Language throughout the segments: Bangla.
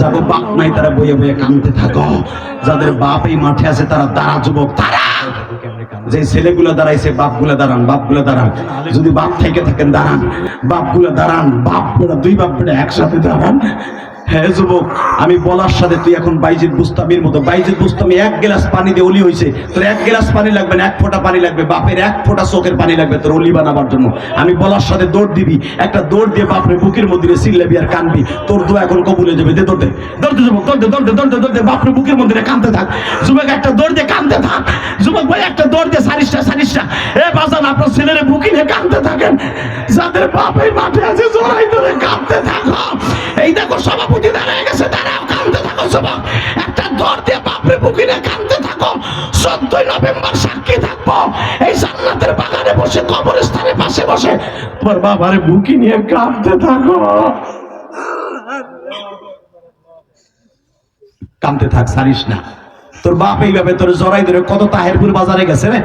যাদের বাপ নাই তারা বইয়ে বইয়ে কানতে থাকো। যাদের বাপ এই মাঠে আছে তারা দাঁড়া যুবক, তারা। যে ছেলেগুলো দাঁড়াইছে, বাপগুলো দাঁড়ান বাপগুলো দাঁড়ান। যদি বাপ থেকে থাকেন, দাঁড়ান। বাপগুলো দাঁড়ান বাপ দুই বাপ একসাথে দাঁড়ান। হ্যাঁ যুবক, আমি বলার সাথে তুই এখন বুস্তামির মতো। বুস্তামি এক গ্লাস পানি দিয়ে হয়েছে তোর এক গ্লাস পানি লাগবে না, এক ফোঁটা পানি লাগবে। বাপের এক ফোঁটা চোখের পানি লাগবে তোর অলি বানাবার জন্য। আমি বলার সাথে দৌড় দিবি। একটা দৌড় দিয়ে বাপরে বুকের মধ্যে সিল্লাবি আর কানবি। তোর দোয়া এখন কবুলে যাবে। দে দৌড় দে। দৌড় দে যুবক, দৌড় দে দৌড় দে দৌড় দে দৌড় দে। বাপরে বুকের মধ্যে কানতে থাক। যুবক, একটা দৌড় দিয়ে কানতে থাক। যুবক ভাই, একটা দৌড় দিয়ে সারিসটা সারিসটা এ বাজান, আপনার ছেলের বুকিনে কানতে থাকেন। যাদের বাপ মাঠে আছে, জোড়াই কানতে থাকো। এই দেখো সভাপতি দাঁড়িয়ে গেছে, দাঁড়াও থাকো একটা দিয়ে বাপরে থাকো। চোদ্দই নভেম্বর সাক্ষী থাকব। এই বাগানে বসে, কবরস্থানের পাশে বসে। তোমার বাবারে বুকি নিয়ে কাঁদতে থাকো। কামতে থাক, সারিস না। তোর বাপ এইভাবে তোর জড়াই ধরে কত তাহেরপুর বাজারে গেছে রে?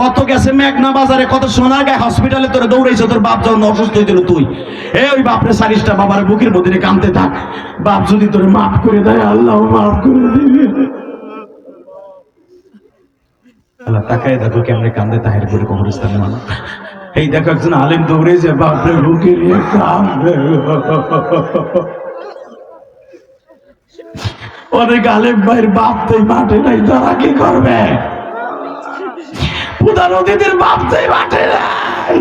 কত গেছে মেঘনা বাজারে, কত সোনারগাঁ হসপিটালে তোরে দৌড়াইছে, তোর বাপ যখন অসুস্থ হয়েছিল তুই। এ ওই বাপরে সারিসটা বাবার বুকের মধ্যে কামতে থাক। বাপ যদি তোর মাফ করে দেয়, আল্লাহ মাফ করে দিবে। আল্লাহ তাকায় দেখো কেমনে কান্দে তাহেরপুরে কবরস্থানে মানুষ এই দেখো একজন আলিম দৌড়ে যে বাপরে বুকে নিয়ে কান্দে অনেক আলেম ভাইয়ের বাপ তো মাঠে নাই, তারা কি করবে? প্রধান অতিথির বাপ তো এই মাঠে। নাই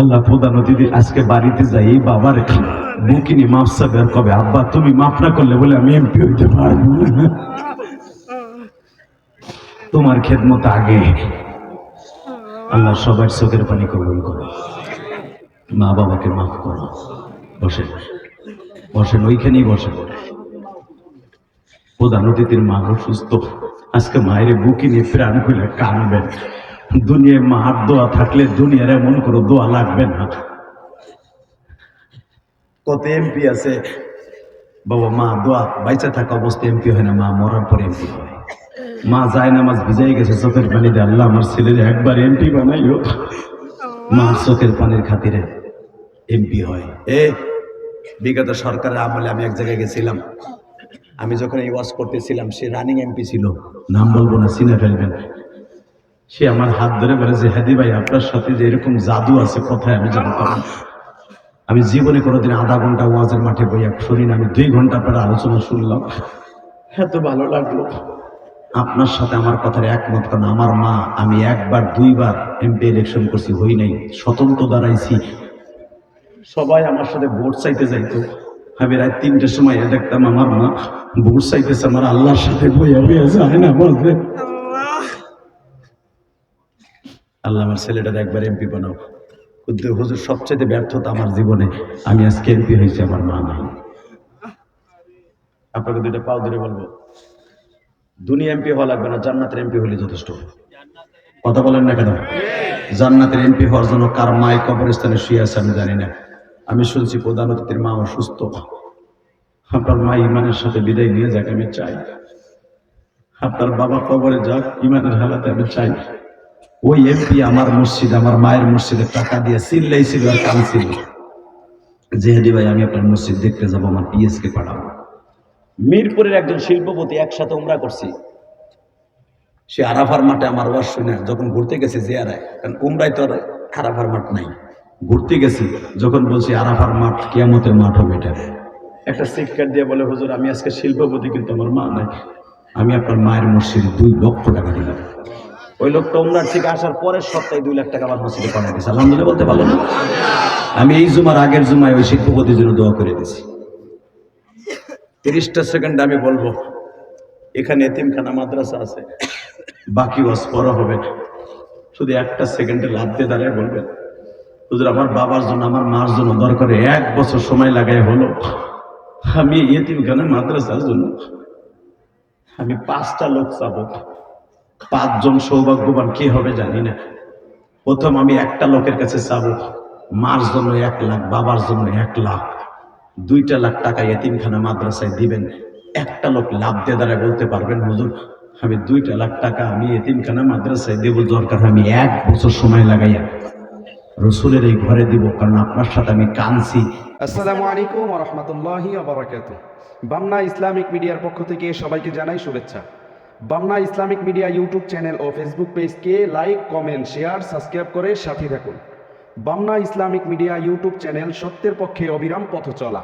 আল্লাহ প্রধান অতিথি আজকে বাড়িতে যাই, এই বুকিনি কবে আব্বা, তুমি না করলে বলে আমি এমপি হইতে পারব। তোমার খেদমত আগে। আল্লাহ সবার চোখের পানি কবুল করো। মা বাবাকে মাফ করো। বসেন। বসেন, ওইখানেই বসেন। প্রধান অতিথির মা অসুস্থ আজকে মায়ের বুকি নিয়ে প্রাণ খুলে কানবেন দুনিয়ায় মার দোয়া থাকলে দুনিয়ার এমন কোনো দোয়া লাগবে না। কত এমপি আছে? বাবা, মা, দোয়া বাইচা থাকা অবস্থা এমপি হয় না, মা মরার পর এমপি হয়। মা যায় না মাছ ভিজাই গেছে, চোখের পানি দিয়ে আল্লাহ আমার ছেলের একবার এমপি বানাইও মা চোখের পানির খাতিরে এমপি হয়। এ, বিগত সরকারের আমলে আমি এক জায়গায় গেছিলাম। আমি যখন এই ওয়াজ করতেছিলাম সে রানিং এমপি ছিল। নাম বলব না চিনে ফেলবেন। সে আমার হাত ধরে বলেছে হাদি ভাই আপনার সাথে যে এরকম জাদু আছে কোথায় আমি জানতাম না। আমি জীবনে কোনোদিন আধা ঘণ্টা ওয়াজের মাঠে বইয়া শুনি না আমি দুই ঘণ্টা পরে আলোচনা শুনলাম। এত ভালো লাগল। আপনার সাথে আমার কথার একমত কারণ আমার মা আমি একবার দুইবার এমপি ইলেকশন করছি হই নাই স্বতন্ত্র দাঁড়াইছি সবাই আমার সাথে ভোট চাইতে যাইতো। আমি রাত তিনটের সময় দেখতাম আমার মা ভোট চাইতেছে আমার আল্লাহর সাথে বইয়া বইয়া যায় না বলতে আল্লাহ। আমার ছেলেটার একবার এমপি বানাও। কিন্তু হুজুর সবচেয়ে ব্যর্থতা আমার জীবনে। আমি আজকে এমপি হয়েছি আমার মা নাই। আপনাকে দুইটা পাও ধরে বলব। দুনিয়া এমপি হওয়া লাগবে না জান্নাতের এমপি হলে যথেষ্ট। কথা বলেন না কেন? জান্নাতের এমপি হওয়ার জন্য কার মায় কবরস্থানে শুয়ে আছে আমি জানি না। আমি শুনছি প্রধান অতিথির মা অসুস্থ। আপনার মা ইমানের সাথে বিদায় নিয়ে যাক, আমি চাই। আপনার বাবা কবরে যাক, ইমানের হালাতে আমি চাই। ওই এমপি আমার মসজিদ, আমার মায়ের মসজিদে টাকা দিয়ে চিল্লাই ছিল আর কানছিল জেহেদি ভাই, আমি আপনার মসজিদ দেখতে যাব, আমার পিএস কে পাঠাবো। মিরপুরের একজন শিল্পপতি একসাথে উমরা করছি। সে আরাফার মাঠে আমার ওয়াজ শুনে, যখন ঘুরতে গেছে জিয়ারায়, কারণ উমরায় তো আর আরাফার মাঠ নাই। ঘুরতে গেছি, যখন বলছি আরাফার মাঠ, কিয়ামতের মাঠ হবে এটা। একটা সিটকার দিয়ে বলে, হুজুর, আমি আজকে শিল্পপতি, কিন্তু আমার মা নাই। আমি আপনার মায়ের মসজিদে দুই লক্ষ টাকা দিলাম। ওই লোকটা উমরার থেকে আসার পরের সপ্তাহে দুই লাখ টাকা আমার মসজিদে পাঠিয়ে দিয়েছে। আলহামদুলিল্লাহ বলতে পারল না। আমি এই জুমার আগের জুমায় ওই শিল্পপতির জন্য দোয়া করে দিয়েছি। তিরিশটা সেকেন্ড আমি বলব, এখানে এতিমখানা, মাদ্রাসা আছে। বাকি ওয়াজ পড়া হবে। শুধু একটা সেকেন্ডে লাভ দিয়ে দাঁড়ায় বলবেন। হুজুর, আমার বাবার জন্য, আমার মার জন্য দরকারে এক বছর সময় লাগাই হলো। আমি এতিমখানা মাদ্রাসার জন্য। আমি পাঁচটা লোক চাবো। পাঁচজন সৌভাগ্যবান, কে হবে জানি না। প্রথম আমি একটা লোকের কাছে চাবো। মার জন্য এক লাখ, বাবার জন্য এক লাখ। দুইটা লাখ টাকা এতিমখানা মাদ্রাসায় দিবেন। একটা লোক লাভ দিয়ে দ্বারা বলতে পারবেন, হুজুর, আমি দুইটা লাখ টাকা আমি এতিমখানা মাদ্রাসায় দেবো দরকার। আমি এক বছর সময় লাগাইয়া রসুলের এই ঘরে দিব, কারণ আপনার সাথে আমি কানছি আসসালামু আলাইকুম রহমতুল্লাহি আবরাকাত বামনা ইসলামিক মিডিয়ার পক্ষ থেকে সবাইকে জানাই শুভেচ্ছা। Bamna Islamic media YouTube channel ও ফেসবুক পেজকে লাইক, কমেন্ট, শেয়ার, সাবস্ক্রাইব করে সাথে থাকুন। Bamna Islamic media YouTube channel সত্যের পক্ষে অবিরাম পথ চলা